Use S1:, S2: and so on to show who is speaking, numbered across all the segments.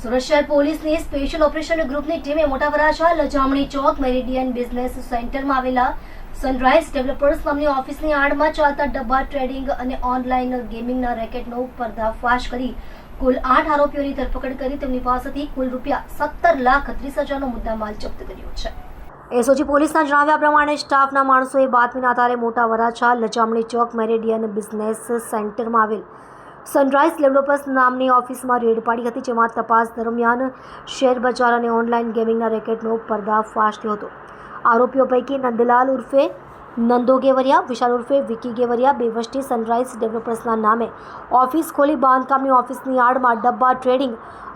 S1: સુરત પોલીસની special operation ગ્રુપની ટીમે મોટા વરાછા લજામણી ચોક મેરિડિયન બિઝનેસ સેન્ટરમાં આવેલા સનરાઇઝ ડેવલપર્સ નામની ઓફિસની આડમાં ચાલતા ડબ્બા ટ્રેડિંગ અને ઓનલાઈન ગેમિંગના રેકેટનો પર્દાફાશ કરી કુલ આઠ આરોપીઓની ધરપકડ કરી. તેમની પાસેથી કુલ રૂપિયા સત્તર લાખ ત્રીસ હજારનો મુદ્દામાલ જપ્ત કર્યો છે. એસઓજી પોલીસના જણાવ્યા પ્રમાણે સ્ટાફના માણસોએ બાતમીના આધારે મોટા વરાછા લજામણી ચોક મેરેડિયન બિઝનેસ સેન્ટરમાં આવેલ સનરાઇઝ ડેવલપર્સ નામની ઓફિસમાં રેડ પાડી હતી, જેમાં તપાસ દરમિયાન શેર બજાર અને ઓનલાઈન ગેમિંગના રેકેટનો પર્દાફાશ થયો હતો. આરોપીઓ પૈકી નંદલાલ ઉર્ફે નંદો ગેવરિયા, વિશાલ ઉર્ફે વિકી ગેવરિયા બેવસ્ટી સનરાઈઝ ડેવલપર્સના નામે ઓફિસ ખોલી બાંધકામની ઓફિસની આડમાં ડબ્બા ટ્રેડિંગ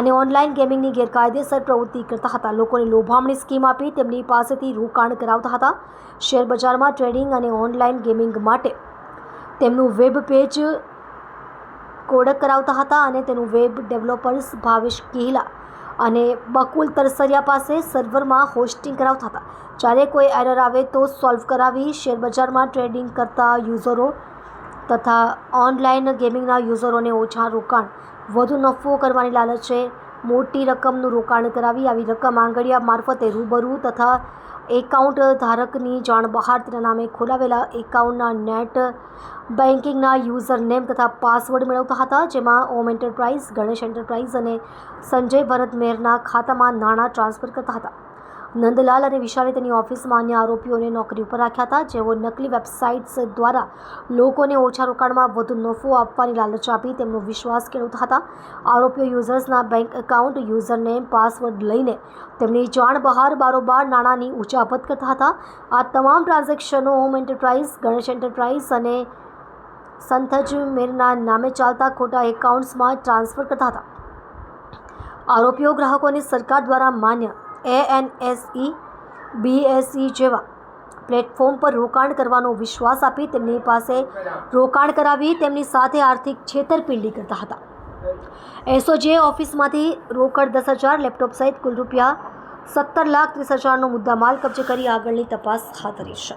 S1: અને ઓનલાઈન ગેમિંગની ગેરકાયદેસર પ્રવૃત્તિ કરતા હતા. લોકોને લોભામણી સ્કીમ આપી તેમની પાસેથી રોકાણ કરાવતા હતા. શેર બજારમાં ટ્રેડિંગ અને ઓનલાઈન ગેમિંગ માટે તેમનું વેબ પેજ કોડક કરાવતા હતા અને તેનું વેબ ડેવલપર્સ ભાવેશ કિહલા અને બકુલ તરસરિયા પાસે સર્વરમાં હોસ્ટિંગ કરાવતા હતા. જ્યારે કોઈ એરર આવે તો સોલ્વ કરાવી શેર બજારમાં ટ્રેડિંગ કરતા યુઝરો તથા ઓનલાઈન ગેમિંગના યુઝરોને ઓછા રોકાણ, વધુ નફો કરવાની લાલચે મોટી રકમનું રોકાણ કરાવી, આવી રકમ આંગળીયા મારફતે રૂબરૂ તથા એકાઉન્ટ ધારકની જાણ બહાર તેના નામે ખોલાવેલા એકાઉન્ટના નેટ બેન્કિંગના યુઝર નેમ તથા પાસવર્ડ મેળવતા હતા, જેમાં ઓમ એન્ટરપ્રાઇઝ, ગણેશ એન્ટરપ્રાઇઝ અને સંજય ભરત મેરના ખાતામાં નાણાં ટ્રાન્સફર કરતા હતા. નંદલાલ અને વિશાલે તેની ઓફિસમાં અન્ય આરોપીઓને નોકરી ઉપર રાખ્યા હતા. જેઓ નકલી વેબસાઇટ્સ દ્વારા લોકોને ઓછા રોકાણમાં વધુ નફો આપવાની લાલચ આપી તેમનો વિશ્વાસ કેળવતા હતા. આરોપીઓ યુઝર્સના bank account user name password લઈને તેમની જાણ બહાર બારોબાર નાણાંની ઉચાપત કરતા હતા. આ તમામ ટ્રાન્ઝેક્શનો હોમ એન્ટરપ્રાઇઝ, ગણેશ એન્ટરપ્રાઇઝ અને સંથજ મેરના નામે ચાલતા ખોટા એકાઉન્ટ્સમાં ટ્રાન્સફર કરતા હતા. આરોપીઓ ગ્રાહકોને સરકાર દ્વારા માન્ય એએનએસઈ બીએસઈ જેવા પ્લેટફોર્મ પર રોકાણ કરવાનો વિશ્વાસ આપી તેમની પાસે રોકાણ કરાવી તેમની સાથે આર્થિક છેતરપિંડી કરતા હતા. એસઓજે ઓફિસમાંથી રોકડ દસ હજાર, લેપટોપ સહિત કુલ રૂપિયા સત્તર લાખ ત્રીસ હજારનો મુદ્દામાલ કબજે કરી આગળની તપાસ હાથ ધરી છે.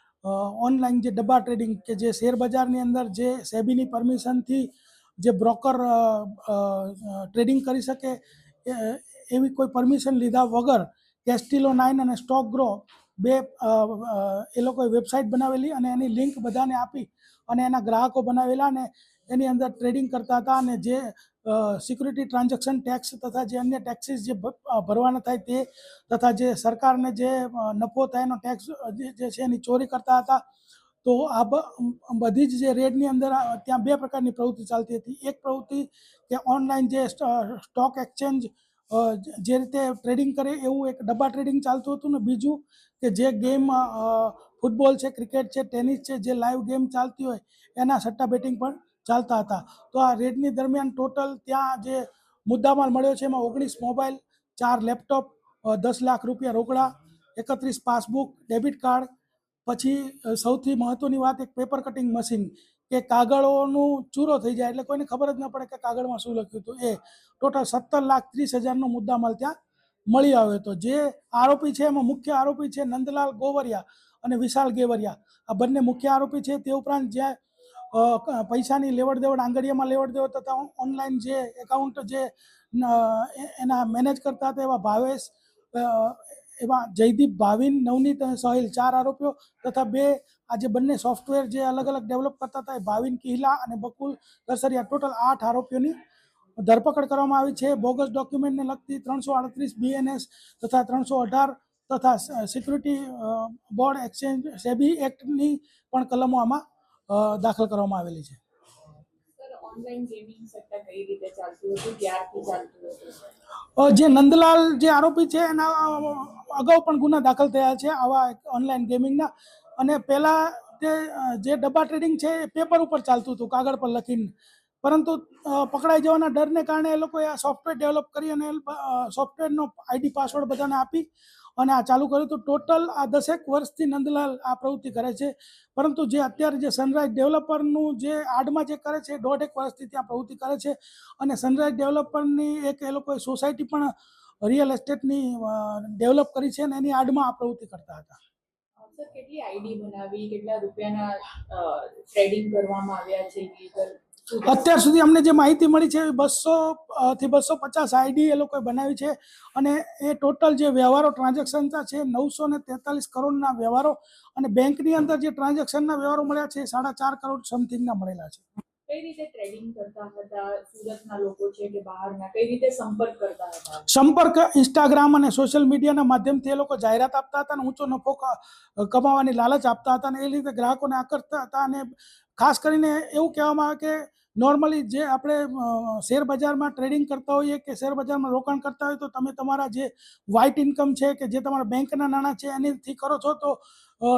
S2: ઓનલાઈન જે ડબ્બા ટ્રેડિંગ કે જે શેર બજારની અંદર જે સેબીની પરમિશનથી જે બ્રોકર ટ્રેડિંગ કરી શકે એવી કોઈ પરમિશન લીધા વગર કેસ્ટિલો નાઇન અને સ્ટોક ગ્રો બે એ લોકોએ વેબસાઇટ બનાવેલી અને એની લિંક બધાને આપી અને એના ગ્રાહકો બનાવેલા અને એની અંદર ટ્રેડિંગ કરતા હતા અને જે સિક્યુરિટી ટ્રાન્ઝેક્શન ટેક્સ તથા જે અન્ય ટેક્સીસ જે ભરવાના થાય તે તથા જે સરકારને જે નફો થાય એનો ટેક્સ જે છે એની ચોરી કરતા હતા, તો આ બધી જ જે રેડની અંદર ત્યાં બે પ્રકારની પ્રવૃત્તિ ચાલતી હતી. એક પ્રવૃત્તિ કે ઓનલાઈન જે સ્ટોક એક્સચેન્જ જે રીતે ટ્રેડિંગ કરે એવું એક ડબ્બા ટ્રેડિંગ ચાલતું હતું ને બીજું કે જે ગેમ ફૂટબોલ છે ક્રિકેટ છે ટેનિસ છે, જે લાઈવ ગેમ ચાલતી હોય એના સટ્ટા બેટિંગ પણ ચાલતા હતા. તો આ રેડની દરમિયાન ટોટલ ત્યાં જે મુદ્દામાલ મળ્યો છે એમાં ઓગણીસ મોબાઈલ, ચાર લેપટોપ દસ લાખ રૂપિયા રોકડા, એકત્રીસ પાસબુક, ડેબિટ કાર્ડ, પછી સૌથી મહત્ત્વની વાત એક પેપર કટિંગ મશીન કે કાગળોનું ચૂરો થઈ જાય એટલે કોઈને ખબર જ ન પડે કે કાગળમાં શું લખ્યું હતું. એ ટોટલ સત્તર લાખ ત્રીસ હજારનો મુદ્દામાલ ત્યાં મળી આવ્યો હતો. જે આરોપી છે એમાં મુખ્ય આરોપી છે નંદલાલ ગોવરિયા અને વિશાલ ગેવરિયા. આ બંને મુખ્ય આરોપી છે. તે ઉપરાંત જ્યાં પૈસાની લેવડ દેવડ આંગળીયામાં લેવડ દેવડ તથા ઓનલાઈન જે એકાઉન્ટ જે એના મેનેજ કરતા હતા એવા ભાવેશ એવા જયદીપ ભાવિન, નવનીત અને સહિલ ચાર આરોપીઓ તથા બે આ જે બંને સોફ્ટવેર જે અલગ અલગ ડેવલપ કરતા હતા એ ભાવિન કિહલા અને બકુલ દરસરિયા ટોટલ આઠ આરોપીઓની ધરપકડ કરવામાં આવી છે. બોગસ ડોક્યુમેન્ટને લગતી ત્રણસો આડત્રીસ બીએનએસ તથા ત્રણસો અઢાર તથા સિક્યુરિટી બોર્ડ એક્સચેન્જ, સેબી એક્ટની પણ કલમો આમાં દાખલ કરવામાં આવેલી છે. જે નંદલાલ જે આરોપી છે એના અગાઉ પણ ગુના દાખલ થયા છે આવા ઓનલાઈન ગેમિંગના અને પહેલાં તે જે ડબ્બા ટ્રેડિંગ છે એ પેપર ઉપર ચાલતું હતું કાગળ પર લખીને. પરંતુ પકડાઈ જવાના ડરને કારણે એ લોકોએ આ સોફ્ટવેર ડેવલપ કરી અને સોફ્ટવેરનો આઈડી પાસવર્ડ બધાને આપી અને આ ચાલુ કર્યું. તો ટોટલ આ દસેક વર્ષથી નંદલાલ આ પ્રવૃત્તિ કરે છે. પરંતુ જે અત્યારે જે સનરાઈઝ ડેવલપરનું જે આડમાં જે કરે છે દોઢેક વર્ષથી ત્યાં પ્રવૃત્તિ કરે છે. અને સનરાઈઝ ડેવલપરની એક એ લોકોએ સોસાયટી પણ રિયલ એસ્ટેટની ડેવલપ કરી છે અને એની આડમાં આ પ્રવૃત્તિ કરતા હતા.
S3: કેટલી આઈડી બનાવી? કેટલા રૂપિયાના ટ્રેડિંગ કરવામાં આવ્યા છે?
S2: અત્યાર સુધી અમને જે માહિતી મળી છે એ બસો થી બસો પચાસ આઈડી એ લોકોએ બનાવી છે અને એ ટોટલ જે વ્યવહારો ટ્રાન્ઝેક્શન છે નવસો ને તેતાલીસ કરોડના વ્યવહારો અને બેંકની અંદર જે ટ્રાન્ઝેક્શનના વ્યવહારો મળ્યા છે એ સાડા ચાર કરોડ સમથિંગના મળેલા છે.
S3: સંપર્ક
S2: ઇન્સ્ટાગ્રામ અને સોશિયલ મીડિયાના માધ્યમથી એ લોકો જાહેરાત આપતા હતા અને ઊંચો નફો કમાવાની લાલચ આપતા હતા અને એ રીતે ગ્રાહકોને આકર્ષતા હતા અને ખાસ કરીને એવું કહેવામાં આવે કે નોર્મલી જે આપણે શેર બજારમાં ટ્રેડિંગ કરતા હોઈએ કે શેર બજારમાં રોકાણ કરતા હોય તો તમે તમારા જે વ્હાઇટ ઇન્કમ છે કે જે તમારા બેંકના નાણાં છે એનીથી કરો છો તો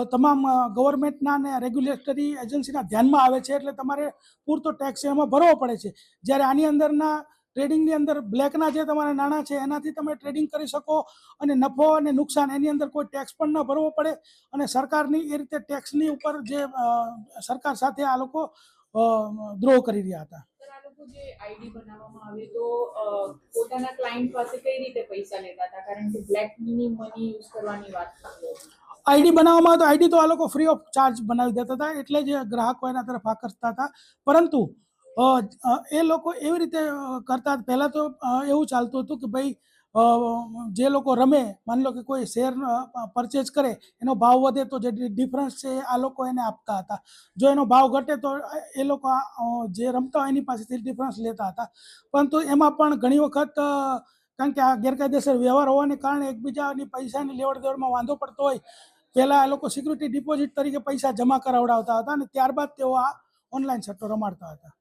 S2: તમામ ગવર્મેન્ટના અને રેગ્યુલેટરી એજન્સીના ધ્યાનમાં આવે છે એટલે તમારે પૂરતો ટેક્સ એમાં ભરવો પડે છે. જ્યારે આની અંદરના ટ્રેડિંગની અંદર બ્લેકના જે તમારા નાણાં છે એનાથી તમે ટ્રેડિંગ કરી શકો અને નફો અને નુકસાન એની અંદર કોઈ ટેક્સ પણ ન ભરવો પડે અને સરકારની એ રીતે ટેક્સની ઉપર જે સરકાર સાથે આ લોકો દ્રોહ કરી રહ્યા હતા.
S3: આઈડી બનાવવામાં તો.
S2: આઈડી તો આ લોકો ફ્રી ઓફ ચાર્જ બનાવી દેતા હતા એટલે જ ગ્રાહકો એના તરફ આકર્ષતા હતા. પરંતુ એ લોકો એવી રીતે કરતા પહેલાં તો એવું ચાલતું હતું કે ભાઈ જે લોકો રમે માની લો કે કોઈ શેર પરચેજ કરે એનો ભાવ વધે તો જે ડિફરન્સ છે આ લોકો એને આપતા હતા. જો એનો ભાવ ઘટે તો એ લોકો આ, જે રમતા હોય એની પાસેથી ડિફરન્સ લેતા હતા. પરંતુ એમાં પણ ઘણી વખત કારણ કે આ ગેરકાયદેસર વ્યવહાર હોવાને કારણે એકબીજાની પૈસાની લેવડ દેવડમાં વાંધો પડતો હોય પહેલાં એ લોકો સિક્યુરિટી ડિપોઝિટ તરીકે પૈસા જમા કરાવડાવતા હતા અને ત્યારબાદ તેઓ આ ઓનલાઈન સટ્ટો રમાડતા હતા.